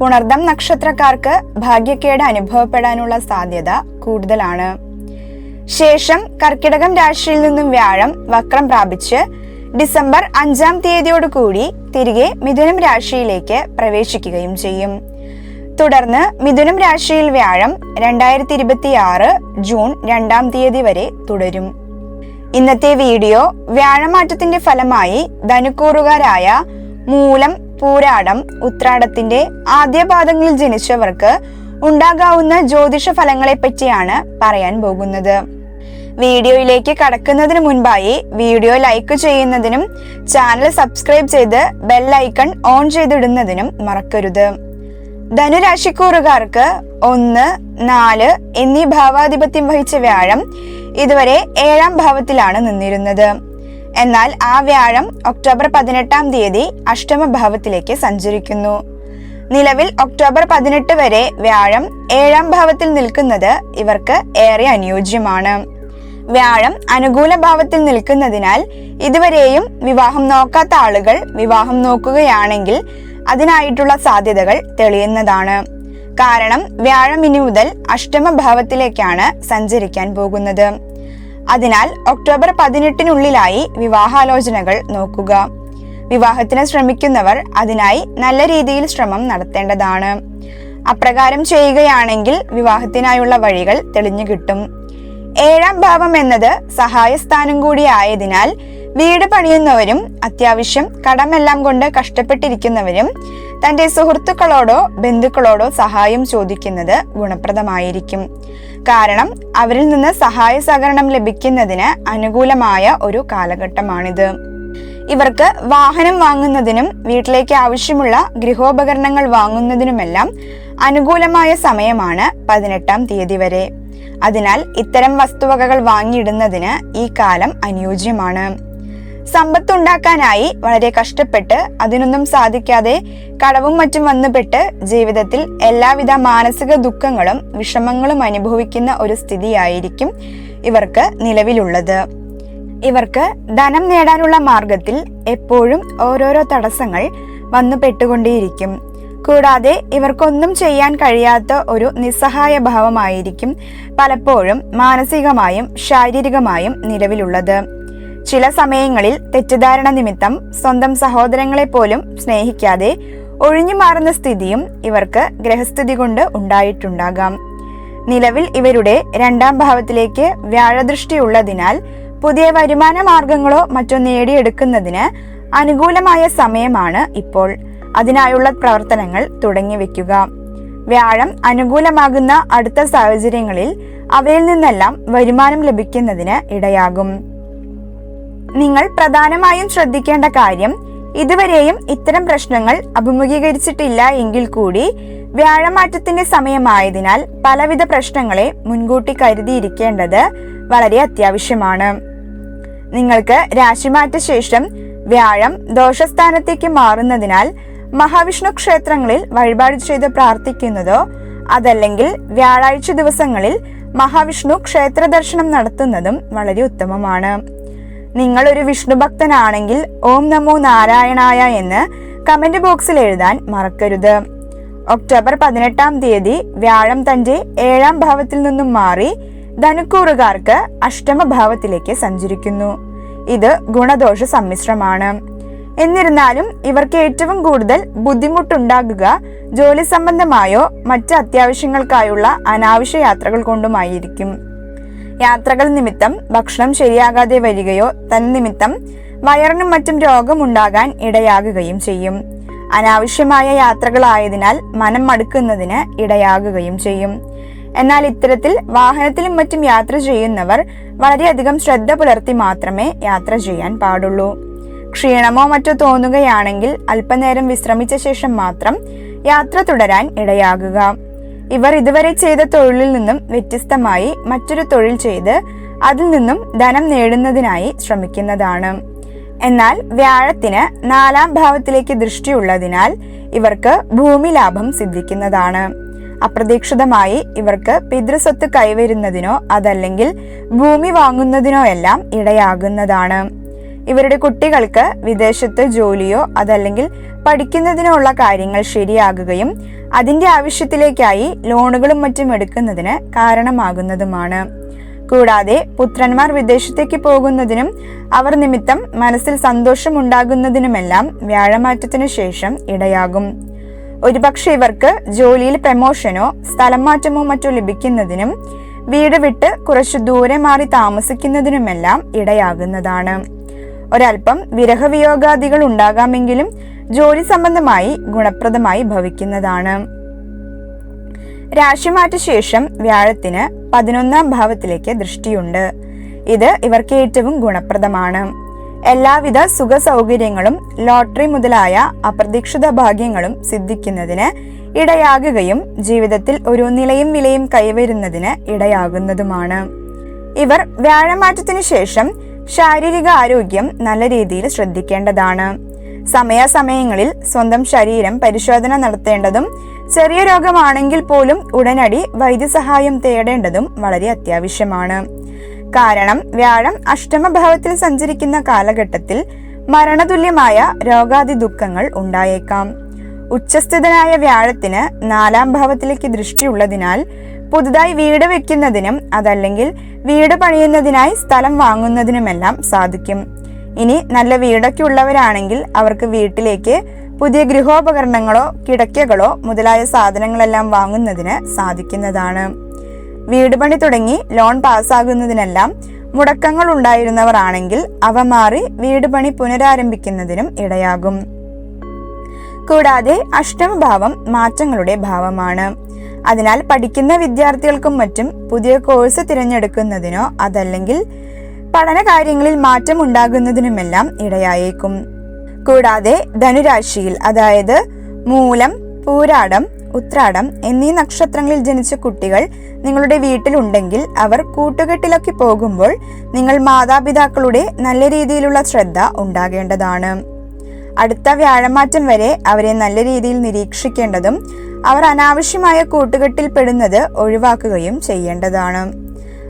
പുണർദം നക്ഷത്രക്കാർക്ക് ഭാഗ്യക്കേട് അനുഭവപ്പെടാനുള്ള സാധ്യത കൂടുതലാണ്. ശേഷം കർക്കിടകം രാശിയിൽ നിന്നും വ്യാഴം വക്രം പ്രാപിച്ച് ഡിസംബർ അഞ്ചാം തീയതിയോടുകൂടി തിരികെ മിഥുനം രാശിയിലേക്ക് പ്രവേശിക്കുകയും ചെയ്യും. തുടർന്ന് മിഥുനം രാശിയിൽ വ്യാഴം രണ്ടായിരത്തി ഇരുപത്തി ആറ് ജൂൺ രണ്ടാം തീയതി വരെ തുടരും. ഇന്നത്തെ വീഡിയോ വ്യാഴമാറ്റത്തിന്റെ ഫലമായി ധനുക്കൂറുകാരായ മൂലം പൂരാടം ഉത്രാടത്തിന്റെ ആദ്യ പാദങ്ങളിൽ ജനിച്ചവർക്ക് ഉണ്ടാകാവുന്ന ജ്യോതിഷ ഫലങ്ങളെ പറ്റിയാണ് പറയാൻ പോകുന്നത്. വീഡിയോയിലേക്ക് കടക്കുന്നതിന് മുൻപായി വീഡിയോ ലൈക്ക് ചെയ്യുന്നതിനും ചാനൽ സബ്സ്ക്രൈബ് ചെയ്ത് ബെല്ലൈക്കൺ ഓൺ ചെയ്തിടുന്നതിനും മറക്കരുത്. ധനുരാശിക്കൂറുകാർക്ക് ഒന്ന് നാല് എന്നീ ഭാവാധിപത്യം വഹിച്ച വ്യാഴം ഇതുവരെ ഏഴാം ഭാവത്തിലാണ് നിന്നിരുന്നത്. എന്നാൽ ആ വ്യാഴം ഒക്ടോബർ പതിനെട്ടാം തീയതി അഷ്ടമഭാവത്തിലേക്ക് സഞ്ചരിക്കുന്നു. നിലവിൽ ഒക്ടോബർ പതിനെട്ട് വരെ വ്യാഴം ഏഴാം ഭാവത്തിൽ നിൽക്കുന്നത് ഇവർക്ക് ഏറെ അനുയോജ്യമാണ്. വ്യാഴം അനുകൂല ഭാവത്തിൽ നിൽക്കുന്നതിനാൽ ഇതുവരെയും വിവാഹം നോക്കാത്ത ആളുകൾ വിവാഹം നോക്കുകയാണെങ്കിൽ അതിനായിട്ടുള്ള സാധ്യതകൾ തെളിയുന്നതാണ്. കാരണം വ്യാഴം ഇനി മുതൽ അഷ്ടമഭാവത്തിലേക്കാണ് സഞ്ചരിക്കാൻ പോകുന്നത്. അതിനാൽ ഒക്ടോബർ പതിനെട്ടിനുള്ളിലായി വിവാഹാലോചനകൾ നോക്കുക. വിവാഹത്തിന് ശ്രമിക്കുന്നവർ അതിനായി നല്ല രീതിയിൽ ശ്രമം നടത്തേണ്ടതാണ്. അപ്രകാരം ചെയ്യുകയാണെങ്കിൽ വിവാഹത്തിനായുള്ള വഴികൾ തെളിഞ്ഞു കിട്ടും. ഏഴാം ഭാവം എന്നത് സഹായസ്ഥാനം കൂടി ആയതിനാൽ വീട് പണിയുന്നവരും അത്യാവശ്യം കടമെല്ലാം കൊണ്ട് കഷ്ടപ്പെട്ടിരിക്കുന്നവരും തന്റെ സുഹൃത്തുക്കളോടോ ബന്ധുക്കളോടോ സഹായം ചോദിക്കുന്നത് ഗുണപ്രദമായിരിക്കും. കാരണം അവരിൽ നിന്ന് സഹായ സഹകരണം ലഭിക്കുന്നതിന് അനുകൂലമായ ഒരു കാലഘട്ടമാണിത്. ഇവർക്ക് വാഹനം വാങ്ങുന്നതിനും വീട്ടിലേക്ക് ആവശ്യമുള്ള ഗൃഹോപകരണങ്ങൾ വാങ്ങുന്നതിനുമെല്ലാം അനുകൂലമായ സമയമാണ് പതിനെട്ടാം തീയതി വരെ. അതിനാൽ ഇത്തരം വസ്തുവകകൾ വാങ്ങിയിടുന്നതിന് ഈ കാലം അനുയോജ്യമാണ്. സമ്പത്തുണ്ടാക്കാനായി വളരെ കഷ്ടപ്പെട്ട് അതിനൊന്നും സാധിക്കാതെ കടവും മറ്റും വന്നുപെട്ട് ജീവിതത്തിൽ എല്ലാവിധ മാനസിക ദുഃഖങ്ങളും വിഷമങ്ങളും അനുഭവിക്കുന്ന ഒരു സ്ഥിതിയായിരിക്കും ഇവർക്ക് നിലവിലുള്ളത്. ഇവർക്ക് ധനം നേടാനുള്ള മാർഗത്തിൽ എപ്പോഴും ഓരോരോ തടസ്സങ്ങൾ വന്നു പെട്ടുകൊണ്ടേയിരിക്കും കൂടാതെ ഇവർക്കൊന്നും ചെയ്യാൻ കഴിയാത്ത ഒരു നിസ്സഹായ ഭാവമായിരിക്കും പലപ്പോഴും മാനസികമായും ശാരീരികമായും നിലവിലുള്ളത്. ചില സമയങ്ങളിൽ തെറ്റിദ്ധാരണ നിമിത്തം സ്വന്തം സഹോദരങ്ങളെ പോലും സ്നേഹിക്കാതെ ഒഴിഞ്ഞു മാറുന്ന സ്ഥിതിയും ഇവർക്ക് ഗ്രഹസ്ഥിതി കൊണ്ട് ഉണ്ടായിട്ടുണ്ടാകാം. നിലവിൽ ഇവരുടെ രണ്ടാം ഭാവത്തിലേക്ക് വ്യാഴദൃഷ്ടിയുള്ളതിനാൽ പുതിയ വരുമാന മാർഗങ്ങളോ മറ്റോ നേടിയെടുക്കുന്നതിന് അനുകൂലമായ സമയമാണ് ഇപ്പോൾ. അതിനായുള്ള പ്രവർത്തനങ്ങൾ തുടങ്ങി വെക്കുക വ്യാഴം അനുകൂലമാകുന്ന അടുത്ത സാഹചര്യങ്ങളിൽ അവയിൽ നിന്നെല്ലാം വരുമാനം ലഭിക്കുന്നതിന് ഇടയാകും. നിങ്ങൾ പ്രധാനമായും ശ്രദ്ധിക്കേണ്ട കാര്യം ഇതുവരെയും ഇത്തരം പ്രശ്നങ്ങൾ അഭിമുഖീകരിച്ചിട്ടില്ല എങ്കിൽ കൂടി വ്യാഴമാറ്റത്തിന്റെ സമയമായതിനാൽ പലവിധ പ്രശ്നങ്ങളെ മുൻകൂട്ടി കരുതിയിരിക്കേണ്ടത് വളരെ അത്യാവശ്യമാണ്. നിങ്ങൾക്ക് രാശിമാറ്റ ശേഷം വ്യാഴം ദോഷസ്ഥാനത്തേക്ക് മാറുന്നതിനാൽ മഹാവിഷ്ണു ക്ഷേത്രങ്ങളിൽ വഴിപാട് ചെയ്ത് പ്രാർത്ഥിക്കുന്നതോ അതല്ലെങ്കിൽ വ്യാഴാഴ്ച ദിവസങ്ങളിൽ മഹാവിഷ്ണു ക്ഷേത്ര ദർശനം നടത്തുന്നതും വളരെ ഉത്തമമാണ്. നിങ്ങൾ ഒരു വിഷ്ണു ഭക്തനാണെങ്കിൽ ഓം നമോ നാരായണായ എന്ന് കമന്റ് ബോക്സിൽ എഴുതാൻ മറക്കരുത്. ഒക്ടോബർ പതിനെട്ടാം തീയതി വ്യാഴം തന്റെ ഏഴാം ഭാവത്തിൽ നിന്നും മാറി ധനുക്കൂറുകാർക്ക് അഷ്ടമഭാവത്തിലേക്ക് സഞ്ചരിക്കുന്നു. ഇത് ഗുണദോഷ സമ്മിശ്രമാണ്. എന്നിരുന്നാലും ഇവർക്ക് ഏറ്റവും കൂടുതൽ ബുദ്ധിമുട്ടുണ്ടാകുക ജോലി സംബന്ധമായോ മറ്റ് അത്യാവശ്യങ്ങൾക്കായുള്ള അനാവശ്യ യാത്രകൾ കൊണ്ടുമായിരിക്കും. യാത്രകൾ നിമിത്തം ഭക്ഷണം ശരിയാകാതെ വരികയോ തന്നിമിത്തം വയറിനും മറ്റും രോഗമുണ്ടാകാൻ ഇടയാകുകയും ചെയ്യും. അനാവശ്യമായ യാത്രകളായതിനാൽ മനം മടുക്കുന്നതിന് ഇടയാകുകയും ചെയ്യും. എന്നാൽ ഇത്തരത്തിൽ വാഹനത്തിലും മറ്റും യാത്ര ചെയ്യുന്നവർ വളരെയധികം ശ്രദ്ധ പുലർത്തി മാത്രമേ യാത്ര ചെയ്യാൻ പാടുള്ളൂ. ക്ഷീണമോ മറ്റോ തോന്നുകയാണെങ്കിൽ അല്പനേരം വിശ്രമിച്ച ശേഷം മാത്രം യാത്ര തുടരാൻ ഇടയാകുക. ഇവർ ഇതുവരെ ചെയ്ത തൊഴിലിൽ നിന്നും വ്യത്യസ്തമായി മറ്റൊരു തൊഴിൽ ചെയ്ത് അതിൽ നിന്നും ധനം നേടുന്നതിനായി ശ്രമിക്കുന്നതാണ്. എന്നാൽ വ്യാഴത്തിന് നാലാം ഭാവത്തിലേക്ക് ദൃഷ്ടിയുള്ളതിനാൽ ഇവർക്ക് ഭൂമി ലാഭം സിദ്ധിക്കുന്നതാണ്. അപ്രതീക്ഷിതമായി ഇവർക്ക് പിതൃസ്വത്ത് കൈവരുന്നതിനോ അതല്ലെങ്കിൽ ഭൂമി വാങ്ങുന്നതിനോ എല്ലാം ഇടയാകുന്നതാണ്. ഇവരുടെ കുട്ടികൾക്ക് വിദേശത്ത് ജോലിയോ അതല്ലെങ്കിൽ പഠിക്കുന്നതിനോ ഉള്ള കാര്യങ്ങൾ ശരിയാകുകയും അതിന്റെ ആവശ്യത്തിലേക്കായി ലോണുകളും മറ്റും എടുക്കുന്നതിന് കാരണമാകുന്നതുമാണ്. കൂടാതെ പുത്രന്മാർ വിദേശത്തേക്ക് പോകുന്നതിനും അവർ നിമിത്തം മനസ്സിൽ സന്തോഷം ഉണ്ടാകുന്നതിനുമെല്ലാം വ്യാഴമാറ്റത്തിനു ശേഷം ഇടയാകും. ഒരുപക്ഷെ ഇവർക്ക് ജോലിയിൽ പ്രമോഷനോ സ്ഥലം മാറ്റമോ മറ്റോ ലഭിക്കുന്നതിനും വീട് വിട്ട് കുറച്ചു ദൂരെ മാറി താമസിക്കുന്നതിനുമെല്ലാം ഇടയാകുന്നതാണ്. ഒരൽപ്പം വിരഹവിയോഗാദികൾ ഉണ്ടാകാമെങ്കിലും ജോലി സംബന്ധമായി ഗുണപ്രദമായി ഭവിക്കുന്നതാണ്. രാശിമാറ്റ ശേഷം വ്യാഴത്തിന് പതിനൊന്നാം ഭാവത്തിലേക്ക് ദൃഷ്ടിയുണ്ട്. ഇത് ഇവർക്ക് ഏറ്റവും ഗുണപ്രദമാണ്. എല്ലാവിധ സുഖ സൗകര്യങ്ങളും ലോട്ടറി മുതലായ അപ്രതീക്ഷിത ഭാഗ്യങ്ങളും സിദ്ധിക്കുന്നതിന് ഇടയാകുകയും ജീവിതത്തിൽ ഒരു നിലയും വിലയും കൈവരുന്നതിന് ഇടയാകുന്നതുമാണ്. ഇവർ വ്യാഴമാറ്റത്തിനു ശേഷം ശാരീരിക ആരോഗ്യം നല്ല രീതിയിൽ ശ്രദ്ധിക്കേണ്ടതാണ്. സമയാസമയങ്ങളിൽ സ്വന്തം ശരീരം പരിശോധന നടത്തേണ്ടതും ചെറിയ രോഗമാണെങ്കിൽ പോലും ഉടനടി വൈദ്യസഹായം തേടേണ്ടതും വളരെ അത്യാവശ്യമാണ്. കാരണം വ്യാഴം അഷ്ടമഭാവത്തിൽ സഞ്ചരിക്കുന്ന കാലഘട്ടത്തിൽ മരണതുല്യമായ രോഗാതി ദുഃഖങ്ങൾ ഉണ്ടായേക്കാം. ഉച്ചസ്ഥിതനായ വ്യാഴത്തിന് നാലാം ഭാവത്തിലേക്ക് ദൃഷ്ടിയുള്ളതിനാൽ പുതുതായി വീട് വെക്കുന്നതിനും അതല്ലെങ്കിൽ വീട് പണിയുന്നതിനായി സ്ഥലം വാങ്ങുന്നതിനുമെല്ലാം സാധിക്കും. ഇനി നല്ല വീടൊക്കെ ഉള്ളവരാണെങ്കിൽ അവർക്ക് വീട്ടിലേക്ക് പുതിയ ഗൃഹോപകരണങ്ങളോ കിടക്കകളോ മുതലായ സാധനങ്ങളെല്ലാം വാങ്ങുന്നതിന് സാധിക്കുന്നതാണ്. വീട് പണി തുടങ്ങി ലോൺ പാസ്സാകുന്നതിനെല്ലാം മുടക്കങ്ങൾ ഉണ്ടായിരുന്നവർ ആണെങ്കിൽ അവ മാറി വീട് പണി പുനരാരംഭിക്കുന്നതിനും ഇടയാകും. കൂടാതെ അഷ്ടമഭാവം മാറ്റങ്ങളുടെ ഭാവമാണ്. അതിനാൽ പഠിക്കുന്ന വിദ്യാർത്ഥികൾക്കും മറ്റും പുതിയ കോഴ്സ് തിരഞ്ഞെടുക്കുന്നതിനോ അതല്ലെങ്കിൽ പഠന കാര്യങ്ങളിൽ മാറ്റം ഉണ്ടാകുന്നതിനുമെല്ലാം ഇടയായേക്കും. കൂടാതെ ധനുരാശിയിൽ അതായത് മൂലം പൂരാടം ഉത്രാടം എന്നീ നക്ഷത്രങ്ങളിൽ ജനിച്ച കുട്ടികൾ നിങ്ങളുടെ വീട്ടിലുണ്ടെങ്കിൽ അവർ കൂട്ടുകെട്ടിലൊക്കെ പോകുമ്പോൾ നിങ്ങൾ മാതാപിതാക്കളുടെ നല്ല രീതിയിലുള്ള ശ്രദ്ധ ഉണ്ടാകേണ്ടതാണ്. അടുത്ത വ്യാഴമാറ്റം വരെ അവരെ നല്ല രീതിയിൽ നിരീക്ഷിക്കേണ്ടതും അവർ അനാവശ്യമായ കൂട്ടുകെട്ടിൽ പെടുന്നത് ഒഴിവാക്കുകയും ചെയ്യേണ്ടതാണ്.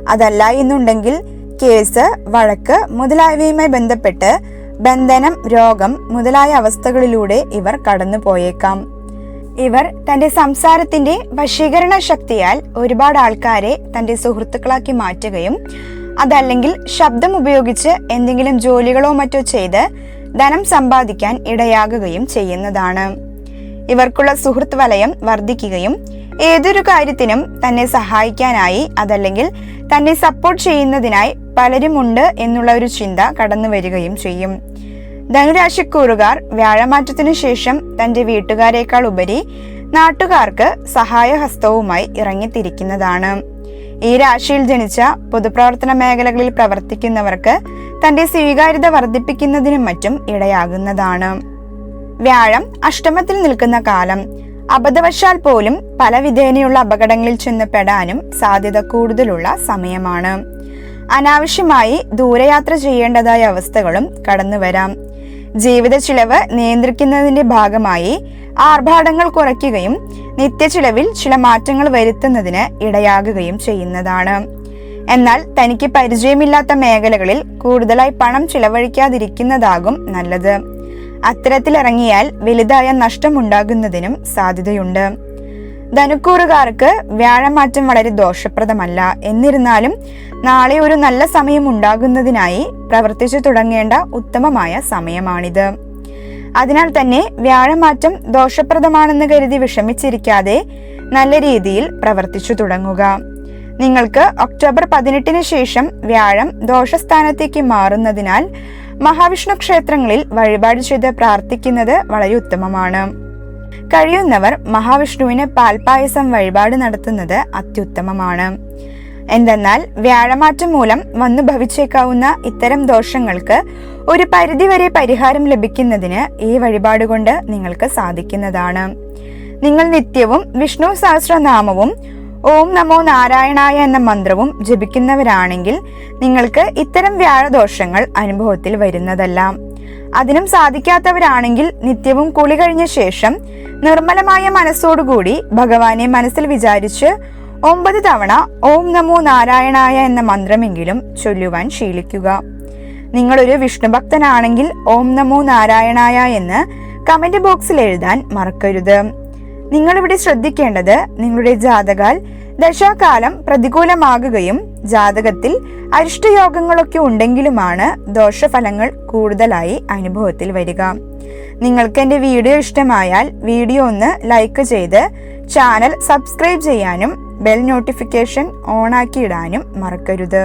അതല്ല എന്നുണ്ടെങ്കിൽ കേസ് വഴക്ക് മുതലായവയുമായി ബന്ധപ്പെട്ട് ബന്ധനം രോഗം മുതലായ അവസ്ഥകളിലൂടെ ഇവർ കടന്നു പോയേക്കാം ഇവർ തന്റെ സംസാരത്തിന്റെ വശീകരണ ശക്തിയാൽ ഒരുപാട് ആൾക്കാരെ തന്റെ സുഹൃത്തുക്കളാക്കി മാറ്റുകയും അതല്ലെങ്കിൽ ശബ്ദം ഉപയോഗിച്ച് എന്തെങ്കിലും ജോലികളോ മറ്റോ ചെയ്ത് ധനം സമ്പാദിക്കാൻ ഇടയാകുകയും ചെയ്യുന്നതാണ്. ഇവർക്കുള്ള സുഹൃത്ത് വലയം വർദ്ധിക്കുകയും ഏതൊരു കാര്യത്തിനും തന്നെ സഹായിക്കാനായി അതല്ലെങ്കിൽ തന്നെ സപ്പോർട്ട് ചെയ്യുന്നതിനായി പലരുമുണ്ട് എന്നുള്ള ഒരു ചിന്ത കടന്നു വരികയും ചെയ്യും. ധനുരാശിക്കൂറുകാർ വ്യാഴമാറ്റത്തിനു ശേഷം തന്റെ വീട്ടുകാരേക്കാൾ ഉപരി നാട്ടുകാർക്ക് സഹായഹസ്തവുമായി ഇറങ്ങിത്തിരിക്കുന്നതാണ്. ഈ രാശിയിൽ ജനിച്ച പൊതുപ്രവർത്തന മേഖലകളിൽ പ്രവർത്തിക്കുന്നവർക്ക് തന്റെ സ്വീകാര്യത വർദ്ധിപ്പിക്കുന്നതിനും മറ്റും ഇടയാകുന്നതാണ്. വ്യാഴം അഷ്ടമത്തിൽ നിൽക്കുന്ന കാലം. അബദ്ധവശാൽ പോലും പല വിധേനയുള്ള അപകടങ്ങളിൽ ചെന്ന് പെടാനും സാധ്യത കൂടുതലുള്ള സമയമാണ്. അനാവശ്യമായി ദൂരയാത്ര ചെയ്യേണ്ടതായ അവസ്ഥകളും കടന്നു വരാം. ജീവിത ചിലവ് നിയന്ത്രിക്കുന്നതിന്റെ ഭാഗമായി ആർഭാടങ്ങൾ കുറയ്ക്കുകയും നിത്യചിലവിൽ ചില മാറ്റങ്ങൾ വരുത്തുന്നതിന് ഇടയാകുകയും ചെയ്യുന്നതാണ്. എന്നാൽ തനിക്ക് പരിചയമില്ലാത്ത മേഖലകളിൽ കൂടുതലായി പണം ചിലവഴിക്കാതിരിക്കുന്നതാകും നല്ലത്. അത്തരത്തിലിറങ്ങിയാൽ വലുതായ നഷ്ടമുണ്ടാകുന്നതിനും സാധ്യതയുണ്ട്. ധനുക്കൂറുകാർക്ക് വ്യാഴമാറ്റം വളരെ ദോഷപ്രദമല്ല. എന്നിരുന്നാലും നാളെ ഒരു നല്ല സമയം ഉണ്ടാകുന്നതിനായി പ്രവർത്തിച്ചു തുടങ്ങേണ്ട ഉത്തമമായ സമയമാണിത്. അതിനാൽ തന്നെ വ്യാഴമാറ്റം ദോഷപ്രദമാണെന്ന് കരുതി വിഷമിച്ചിരിക്കാതെ നല്ല രീതിയിൽ പ്രവർത്തിച്ചു തുടങ്ങുക. നിങ്ങൾക്ക് ഒക്ടോബർ പതിനെട്ടിന് ശേഷം വ്യാഴം ദോഷസ്ഥാനത്തേക്ക് മാറുന്നതിനാൽ മഹാവിഷ്ണു ക്ഷേത്രങ്ങളിൽ വഴിപാട് ചെയ്ത് പ്രാർത്ഥിക്കുന്നത് വളരെ ഉത്തമമാണ്. കഴിയുന്നവർ മഹാവിഷ്ണുവിന് പാൽപായസം വഴിപാട് നടത്തുന്നത് അത്യുത്തമമാണ്. എന്തെന്നാൽ വ്യാഴമാറ്റം മൂലം വന്നു ഭവിച്ചേക്കാവുന്ന ഇത്തരം ദോഷങ്ങൾക്ക് ഒരു പരിധിവരെ പരിഹാരം ലഭിക്കുന്നതിന് ഈ വഴിപാട് കൊണ്ട് നിങ്ങൾക്ക് സാധിക്കുന്നതാണ്. നിങ്ങൾ നിത്യവും വിഷ്ണു സഹസ്രനാമവും ഓം നമോ നാരായണായ എന്ന മന്ത്രവും ജപിക്കുന്നവരാണെങ്കിൽ നിങ്ങൾക്ക് ഇത്തരം വ്യാഴദോഷങ്ങൾ അനുഭവത്തിൽ വരുന്നതല്ല. അതിനും സാധിക്കാത്തവരാണെങ്കിൽ നിത്യവും കുളി കഴിഞ്ഞ ശേഷം നിർമ്മലമായ മനസ്സോടുകൂടി ഭഗവാനെ മനസ്സിൽ വിചാരിച്ച് ഒമ്പത് തവണ ഓം നമോ നാരായണായ എന്ന മന്ത്രമെങ്കിലും ചൊല്ലുവാൻ ശീലിക്കുക. നിങ്ങളൊരു വിഷ്ണുഭക്തനാണെങ്കിൽ ഓം നമോ നാരായണായ എന്ന് കമന്റ് ബോക്സിൽ എഴുതാൻ മറക്കരുത്. നിങ്ങളിവിടെ ശ്രദ്ധിക്കേണ്ടത് നിങ്ങളുടെ ജാതകാൽ ദശാകാലം പ്രതികൂലമാകുകയും ജാതകത്തിൽ അരിഷ്ടയോഗങ്ങളൊക്കെ ഉണ്ടെങ്കിലുമാണ് ദോഷഫലങ്ങൾ കൂടുതലായി അനുഭവത്തിൽ വരിക. നിങ്ങൾക്ക് എന്റെ വീഡിയോ ഇഷ്ടമായാൽ വീഡിയോ ഒന്ന് ലൈക്ക് ചെയ്ത് ചാനൽ സബ്സ്ക്രൈബ് ചെയ്യാനും ബെൽ നോട്ടിഫിക്കേഷൻ ഓണാക്കിയിടാനും മറക്കരുത്.